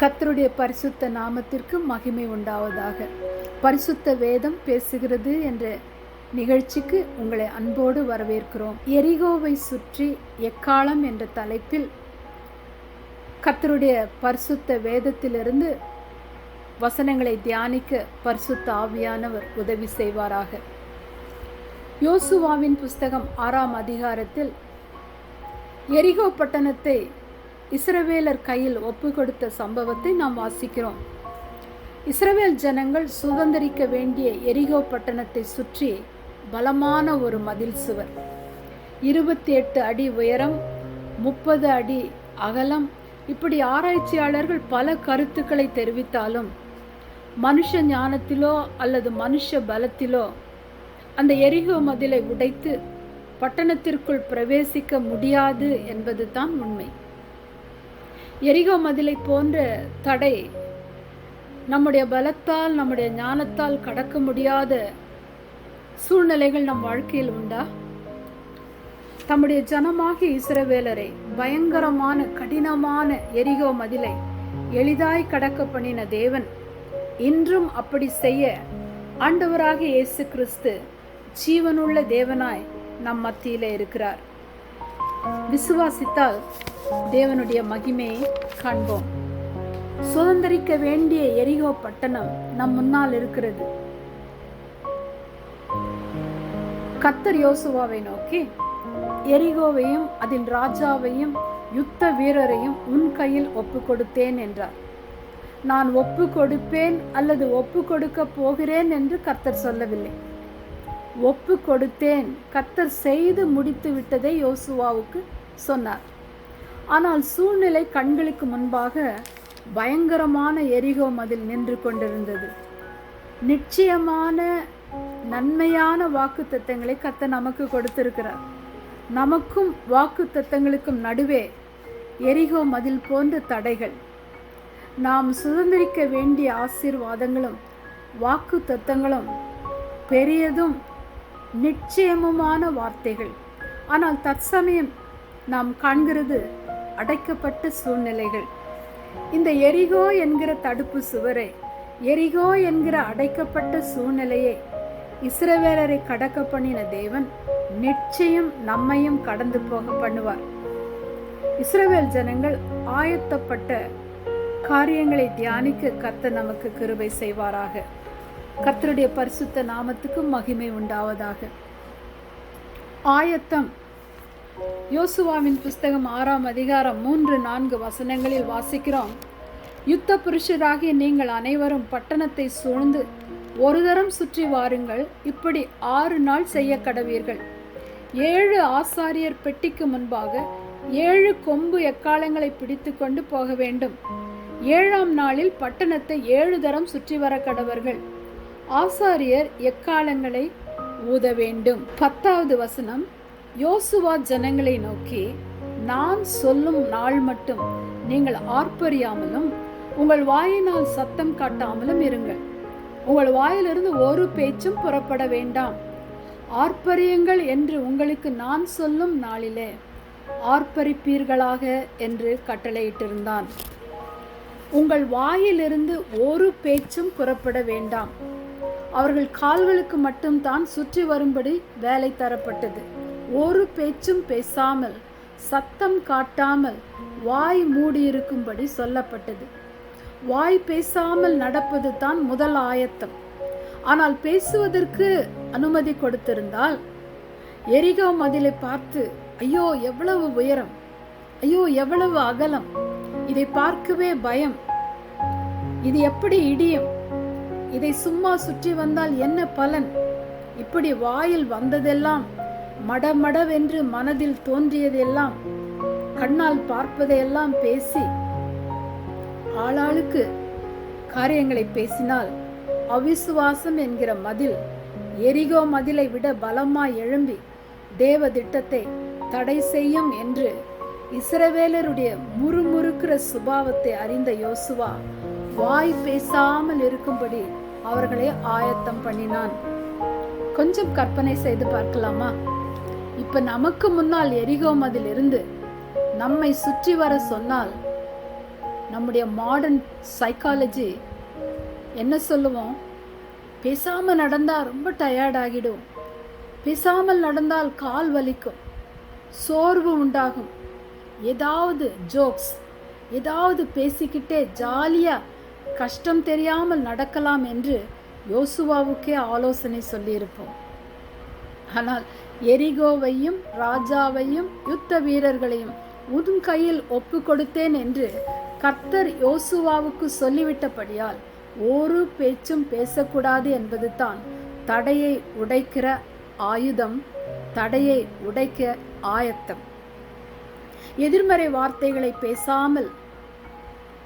கத்தருடைய பரிசுத்த நாமத்திற்கு மகிமை உண்டாவதாக. பரிசுத்த வேதம் பேசுகிறது என்ற நிகழ்ச்சிக்கு உங்களை அன்போடு வரவேற்கிறோம். எரிகோவை சுற்றி எக்காலம் என்ற தலைப்பில் கத்தருடைய பரிசுத்த வேதத்திலிருந்து வசனங்களை தியானிக்க பரிசுத்த ஆவியானவர் உதவி செய்வாராக. யோசுவாவின் புஸ்தகம் ஆறாம் அதிகாரத்தில் எரிகோ பட்டணத்தை இஸ்ரவேலர் கையில் ஒப்பு கொடுத்த சம்பவத்தை நாம் வாசிக்கிறோம். இஸ்ரவேல் ஜனங்கள் சுதந்திரிக்க வேண்டிய எரிகோ பட்டணத்தை சுற்றி பலமான ஒரு மதில் சுவர். இருபத்தி எட்டு அடி உயரம் முப்பது அடி அகலம் இப்படி ஆராய்ச்சியாளர்கள் பல கருத்துக்களை தெரிவித்தாலும் மனுஷ ஞானத்திலோ அல்லது மனுஷ பலத்திலோ அந்த எரிகோ மதிலை உடைத்து பட்டணத்திற்குள் பிரவேசிக்க முடியாது என்பது தான் உண்மை. எரிகோ மதிலை போன்ற தடை நம்முடைய பலத்தால் நம்முடைய ஞானத்தால் கடக்க முடியாத சூழ்நிலைகள் நம் வாழ்க்கையில் உண்டா? தம்முடைய ஜனமாகிய இஸ்ரவேலரை பயங்கரமான கடினமான எரிகோ மதிலை எளிதாய் கடக்க பண்ணின தேவன் இன்றும் அப்படி செய்ய ஆண்டவராக இயேசு கிறிஸ்து ஜீவனுள்ள தேவனாய் நம் மத்தியில இருக்கிறார். விசுவாசித்தால் தேவனுடைய மகிமையை காண்போம். சுதந்திரிக்க வேண்டிய எரிகோ பட்டணம் நம் முன்னால் இருக்கிறது. கத்தர் யோசுவாவை நோக்கி எரிகோவையும் அதன் ராஜாவையும் யுத்த வீரரையும் உன் கையில் ஒப்பு கொடுத்தேன் என்றார். நான் ஒப்பு கொடுப்பேன் அல்லது ஒப்பு கொடுக்க போகிறேன் என்று கர்த்தர் சொல்லவில்லை. ஒப்பு கொடுத்தேன் கர்த்தர் செய்து முடித்து விட்டதை யோசுவாவுக்கு சொன்னார். ஆனால் சூழ்நிலை கண்களுக்கு முன்பாக பயங்கரமான எரிகோ மதில் நின்று கொண்டிருந்தது. நிச்சயமான நன்மையான வாக்கு தத்தங்களை கத்த நமக்கு கொடுத்திருக்கிறார். நமக்கும் வாக்கு தத்தங்களுக்கும் நடுவே எரிகோ மதில் போன்ற தடைகள். நாம் சுதந்திரிக்க வேண்டிய ஆசீர்வாதங்களும் வாக்கு தத்தங்களும் பெரியதும் நிச்சயமுமான வார்த்தைகள். ஆனால் தற்சமயம் நாம் காண்கிறது அடைக்கப்பட்ட சூழ்நிலைகள். இந்த எரிகோ என்கிற தடுப்பு சுவரை எரிகோ என்கிற அடைக்கப்பட்ட சூழ்நிலையை இஸ்ரவேலரை கடக்க பண்ணின தேவன் நிச்சயம் நம்மையும் கடந்து போக பண்ணுவார். இஸ்ரவேல் ஜனங்கள் ஆயத்தப்பட்ட காரியங்களை தியானிக்க கத்த நமக்கு கிருபை செய்வாராக. கர்த்தருடைய பரிசுத்த நாமத்துக்கு மகிமை உண்டாவதாக. ஆயத்தம் யோசுவாவின் புஸ்தகம் ஆறாம் அதிகாரம் மூன்று நான்கு வசனங்களில் வாசிக்கிறோம். யுத்த புருஷராகிய நீங்கள் அனைவரும் பட்டணத்தை சூழ்ந்து ஒரு தரம் சுற்றி வாருங்கள். இப்படி ஆறு நாள் செய்ய கடவீர்கள் ஏழு ஆசாரியர் பெட்டிக்கு முன்பாக ஏழு கொம்பு எக்காலங்களை பிடித்து கொண்டு போக வேண்டும். ஏழாம் நாளில் பட்டணத்தை ஏழு தரம் சுற்றி வர கடவர்கள் ஆசாரியர் எக்காலங்களை ஊத வேண்டும். பத்தாவது வசனம். யோசுவா ஜனங்களை நோக்கி நான் சொல்லும் நாள் மட்டும் நீங்கள் ஆர்ப்பரியாமலும் உங்கள் வாயினால் சத்தம் காட்டாமலும் இருங்கள். உங்கள் வாயிலிருந்து ஒரு பேச்சும் புறப்பட வேண்டாம். ஆர்ப்பரியுங்கள் என்று உங்களுக்கு நான் சொல்லும் நாளிலே ஆர்ப்பரிப்பீர்களாக என்று கட்டளையிட்டிருந்தான். உங்கள் வாயிலிருந்து ஒரு பேச்சும் புறப்பட வேண்டாம். அவர்கள் கால்களுக்கு மட்டும்தான் சுற்றி வரும்படி வேலை தரப்பட்டது. ஒரு பேச்சும் பேசாமல் சத்தம் காட்டாமல் வாய் மூடியிருக்கும்படி சொல்லப்பட்டது. வாய் பேசாமல் நடப்பது தான் முதல் ஆயத்தம். ஆனால் பேசுவதற்கு அனுமதி கொடுத்திருந்தால் எரிகோ மதிலை பார்த்து ஐயோ எவ்வளவு உயரம்? ஐயோ எவ்வளவு அகலம்? இதை பார்க்கவே பயம். இது எப்படி இடியும்? இதை சும்மா சுற்றி வந்தால் என்ன பலன்? இப்படி வாயில் வந்ததெல்லாம் மடமடவென்று மனதில் தோன்றியதெல்லாம் கண்ணால் பார்ப்பதையெல்லாம் பேசி ஆளாளுக்கு காரியங்களை பேசினால் அவிசுவாசம் என்கிற மதில் எரிகோ மதிலை விட பலமாய் எழும்பி தேவ திட்டத்தை தடை செய்யும் என்று இசரவேலருடைய முறுமுறுக்கிற சுபாவத்தை அறிந்த யோசுவா வாய் பேசாமல் இருக்கும்படி அவர்களை ஆயத்தம் பண்ணினான். கொஞ்சம் கற்பனை செய்து பார்க்கலாமா? இப்ப நமக்கு முன்னால் எரிகோம் மதில் இருந்து நம்மை சுற்றி வர சொன்னால் நம்முடைய மாடர்ன் சைக்காலஜி என்ன சொல்லுவோம்? பேசாமல் நடந்தால் ரொம்ப டயர்ட் ஆகிடும். பேசாமல் நடந்தால் கால் வலிக்கும். சோர்வு உண்டாகும். ஏதாவது ஜோக்ஸ் ஏதாவது பேசிக்கிட்டே ஜாலியாக கஷ்டம் தெரியாமல் நடக்கலாம் என்று யோசுவாவுக்கே ஆலோசனை சொல்லியிருப்போம். ஆனால் எரிகோவையும் ராஜாவையும் யுத்த வீரர்களையும் உன் கையில் ஒப்பு கொடுத்தேன் என்று கர்த்தர் யோசுவாவுக்கு சொல்லிவிட்டபடியால் ஒரு பேச்சும் பேசக்கூடாது என்பது தான் தடையை உடைக்கிற ஆயுதம் தடையை உடைக்க ஆயத்தம். எதிர்மறை வார்த்தைகளை பேசாமல்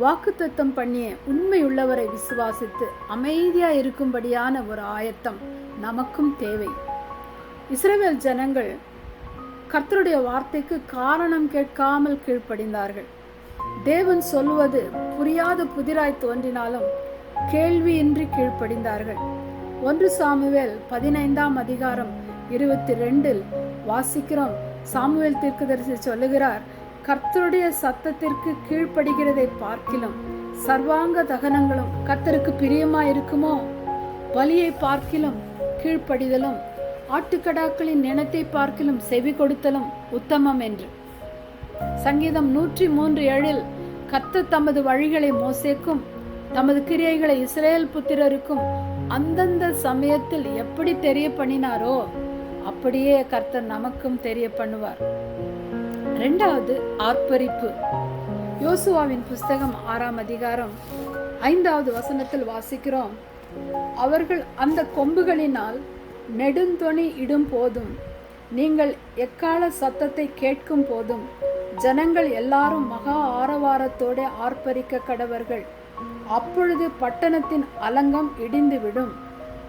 வாக்குத்தத்தம் பண்ணிய உண்மையுள்ளவரை விசுவாசித்து அமைதியா இருக்கும்படியான ஒரு ஆயத்தம் நமக்கும் தேவை. இஸ்ரேல் ஜனங்கள் கர்த்தருடைய வார்த்தைக்கு காரணம் கேட்காமல் கீழ்ப்படிந்தார்கள். தேவன் சொல்வது புரியாத புதிராய் தோன்றினாலும் கேள்வியின்றி கீழ்ப்படிந்தார்கள். ஒன்று சாமுவேல் பதினைந்தாம் அதிகாரம் இருபத்தி ரெண்டில் வாசிக்கிறோம். சாமுவேல் தீர்க்கதரிசி சொல்லுகிறார் கர்த்தருடைய சத்தத்திற்கு கீழ்ப்படுகிறதை பார்க்கிலும் சர்வாங்க தகனங்களும் கர்த்தருக்கு பிரியமா இருக்குமோ பலியை பார்க்கிலும் கீழ்ப்படிதலும் ஆட்டுக்கடாக்களின் நினத்தை பார்க்கலும் செவி கொடுத்தலும் உத்தமம் என்று. சங்கீதம் நூற்றி மூன்று ஏழில் கத்த தமது வழிகளை மோசேக்கும் தமது கிரியைகளை இஸ்ரேல் புத்திரருக்கும் அந்தந்த சமயத்தில் எப்படி தெரிய பண்ணினாரோ அப்படியே கர்த்தர் நமக்கும் தெரிய பண்ணுவார் ரெண்டாவது ஆர்ப்பரிப்பு. யோசுவாவின் புஸ்தகம் ஆறாம் அதிகாரம் ஐந்தாவது வசனத்தில் வாசிக்கிறோம் அவர்கள் அந்த கொம்புகளினால் நெடுந்தொணி இடும் போதும். நீங்கள் எக்கால சத்தத்தை கேட்கும் போதும். ஜனங்கள் எல்லாரும் மகா ஆரவாரத்தோட ஆர்ப்பரிக்க கடவர்கள். அப்பொழுது பட்டணத்தின் அலங்கம் இடிந்துவிடும்.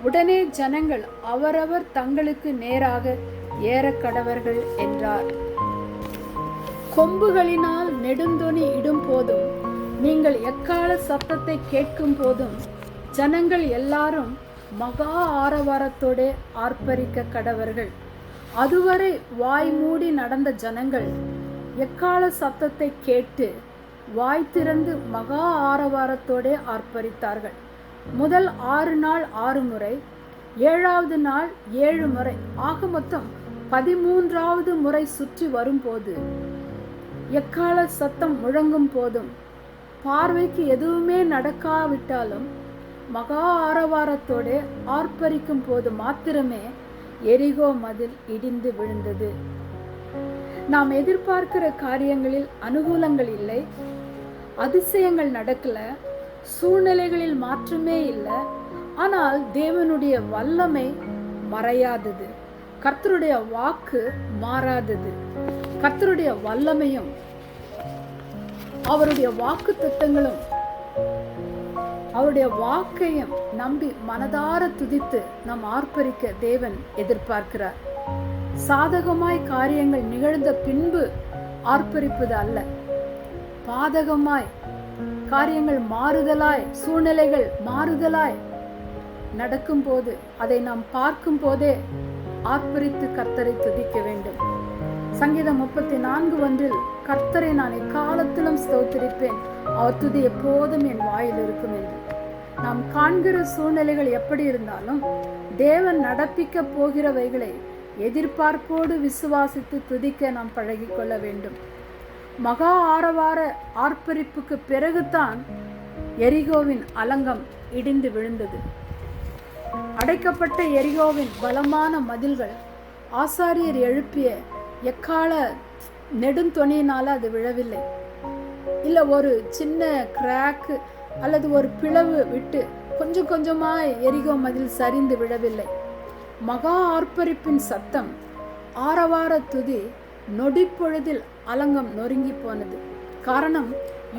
உடனே ஜனங்கள் அவரவர் தங்களுக்கு நேராக ஏற கடவர்கள் என்றார். கொம்புகளினால் நெடுந்தொனி இடும் போதும். நீங்கள் எக்கால சத்தத்தை கேட்கும் போதும். ஜனங்கள் எல்லாரும் மகா ஆரவாரத்தோடே ஆர்ப்பரிக்க கடவர்கள். அதுவரை வாய் மூடி நடந்த ஜனங்கள் எக்கால சத்தத்தை கேட்டு வாய் திறந்து மகா ஆரவாரத்தோடே ஆர்ப்பரித்தார்கள். முதல் ஆறு நாள் ஆறு முறை ஏழாவது நாள் ஏழு முறை ஆக மொத்தம் பதிமூன்றாவது முறை சுற்றி வரும்போது எக்கால சத்தம் முழங்கும் போதும் பார்வைக்கு எதுவுமே நடக்காவிட்டாலும் மகா ஆரவாரத்தோட ஆர்ப்பரிக்கும் போது மாத்திரமே எரிகோ மதில் இடிந்து விழுந்தது. நாம் எதிர்பார்க்கிற காரியங்களில் அனுகூலங்கள் இல்லை. அதிசயங்கள் நடக்கல. சூழ்நிலைகளில் மாற்றமே இல்லை. ஆனால் தேவனுடைய வல்லமை மறையாதது. கர்த்தருடைய வாக்கு மாறாதது. கர்த்தருடைய வல்லமையும் அவருடைய வாக்கு திட்டங்களும் அவருடைய வாக்கையும் நம்பி மனதார துதித்து நாம் ஆர்ப்பரிக்க தேவன் எதிர்பார்க்கிறார். சாதகமாய் காரியங்கள் நிகழ்ந்த பின்பு ஆர்ப்பரிப்பது அல்ல. பாதகமாய் காரியங்கள் மாறுதலாய் சூழ்நிலைகள் மாறுதலாய் நடக்கும்போது அதை நாம் பார்க்கும் போதே ஆர்ப்பரித்து கர்த்தரை துதிக்க வேண்டும். சங்கீதம் முப்பத்தி நான்கு ஒன்றில் கர்த்தரை நான் எக்காலத்திலும் ஸ்தோத்திரிப்பேன். துதி எப்போதும் என் வாயில் இருக்கும் என்று. நாம் காண்கிற சூழ்நிலைகள் எப்படி இருந்தாலும் தேவன் நடப்பிக்க போகிறவைகளை எதிர்பார்ப்போடு விசுவாசித்து துதிக்க நாம் பழகிக்கொள்ள வேண்டும். மகா ஆரவார ஆர்ப்பரிப்புக்கு பிறகுதான் எரிகோவின் அலங்கம் இடிந்து விழுந்தது. அடைக்கப்பட்ட எரிகோவின் பலமான மதில்கள் ஆசாரியர் எழுப்பிய எக்கால நெடுந்தொனியினால் அது விழவில்லை. இல்லை ஒரு சின்ன கிராக்கு அல்லது ஒரு பிளவு விட்டு கொஞ்சம் கொஞ்சமாக எரிகோ மதில் சரிந்து விழவில்லை. மகா ஆர்ப்பரிப்பின் சத்தம் ஆரவார துதி நொடிப்பொழுதில் அலங்கம் நொறுங்கி போனது. காரணம்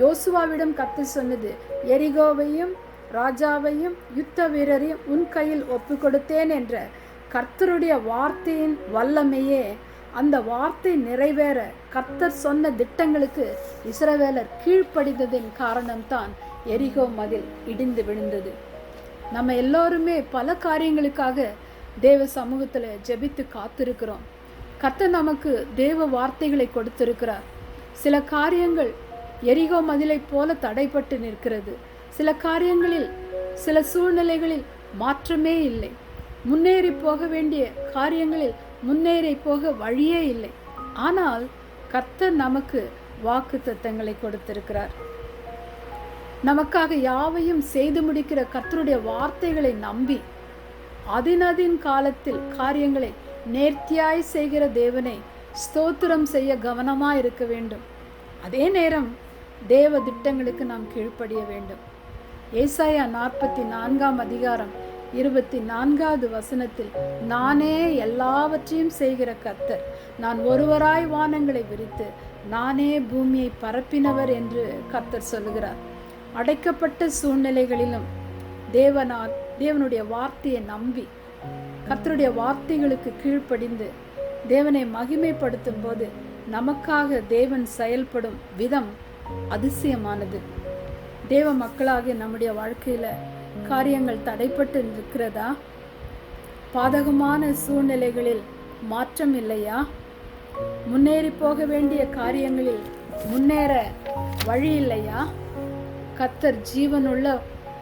யோசுவாவிடம் கத்து சொன்னது எரிகோவையும் ராஜாவையும் யுத்த வீரரையும் உன் கையில் ஒப்பு கொடுத்தேன் என்ற கர்த்தருடைய வார்த்தையின் வல்லமையே அந்த வார்த்தை நிறைவேற கர்த்தர் சொன்ன திட்டங்களுக்கு இஸ்ரவேலர் கீழ்ப்படிந்ததின் காரணம்தான் எரிகோ மதில் இடிந்து விழுந்தது. நம்ம எல்லோருமே பல காரியங்களுக்காக தேவ சமூகத்தில் ஜெபித்து காத்திருக்கிறோம். கர்த்தர் நமக்கு தேவ வார்த்தைகளை கொடுத்திருக்கிறார். சில காரியங்கள் எரிகோ மதிலைப் போல தடைப்பட்டு நிற்கிறது. சில காரியங்களில் சில சூழ்நிலைகளில் மாற்றமே இல்லை. முன்னேறி போக வேண்டிய காரியங்களில் முன்னேறி போக வழியே இல்லை. ஆனால் கர்த்தர் நமக்கு வாக்கு தத்தங்களை கொடுத்திருக்கிறார். நமக்காக யாவையும் செய்து முடிக்கிற கர்த்தருடைய வார்த்தைகளை நம்பி அதினதின் காலத்தில் காரியங்களை நேர்த்தியாய் செய்கிற தேவனை ஸ்தோத்திரம் செய்ய கவனமாக இருக்க வேண்டும். அதே நேரம் தேவ திட்டங்களுக்கு நாம் கீழ்ப்படிய வேண்டும். ஏசாயா நாற்பத்தி நான்காம் அதிகாரம் இருபத்தி நான்காவது வசனத்தில் நானே எல்லாவற்றையும் செய்கிற கர்த்தர். நான் ஒருவராய் வானங்களை விரித்து நானே பூமியை பரப்பினவர் என்று கர்த்தர் சொல்லுகிறார். அடைக்கப்பட்ட சூழ்நிலைகளிலும் தேவனால் தேவனுடைய வார்த்தையை நம்பி கர்த்தருடைய வார்த்தைகளுக்கு கீழ்ப்படிந்து தேவனை மகிமைப்படுத்தும் போது நமக்காக தேவன் செயல்படும் விதம் அதிசயமானது. தேவ மக்களாகிய நம்முடைய வாழ்க்கையில காரியங்கள் தடைப்பட்டு இருக்கிறதா பாதகமான சூழ்நிலைகளில் மாற்றம் இல்லையா? முன்னேறி போக வேண்டிய காரியங்களில் முன்னேற வழி இல்லையா? கத்தர் ஜீவனுள்ள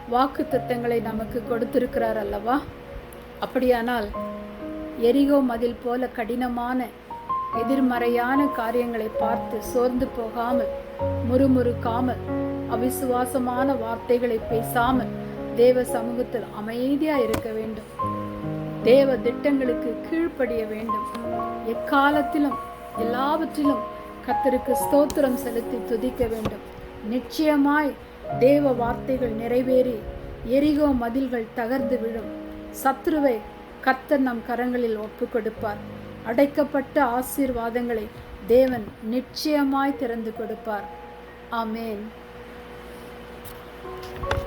வாக்கு தத்தங்களை நமக்கு கொடுத்திருக்கிறார் அல்லவா? அப்படியானால் எரிகோ மதில் போல கடினமான எதிர்மறையான காரியங்களை பார்த்து சோர்ந்து போகாமல் முறுமுறுக்காமல் அவிசுவாசமான வார்த்தைகளை பேசாமல் தேவ சமூகத்தில் அமைதியா இருக்க வேண்டும். தேவ திட்டங்களுக்கு கீழ்ப்படிய வேண்டும். எக்காலத்திலும் எல்லாவற்றிலும் கத்தருக்கு ஸ்தோத்திரம் செலுத்தி துதிக்க வேண்டும். நிச்சயமாய் தேவ வார்த்தைகள் நிறைவேறி எரிகோ மதில்கள் தகர்ந்து விழும். சத்ருவை கர்த்தர் நம் கரங்களில் ஒப்பு கொடுப்பார் அடைக்கப்பட்ட ஆசீர்வாதங்களை தேவன் நிச்சயமாய் திறந்து கொடுப்பார். ஆமேன்.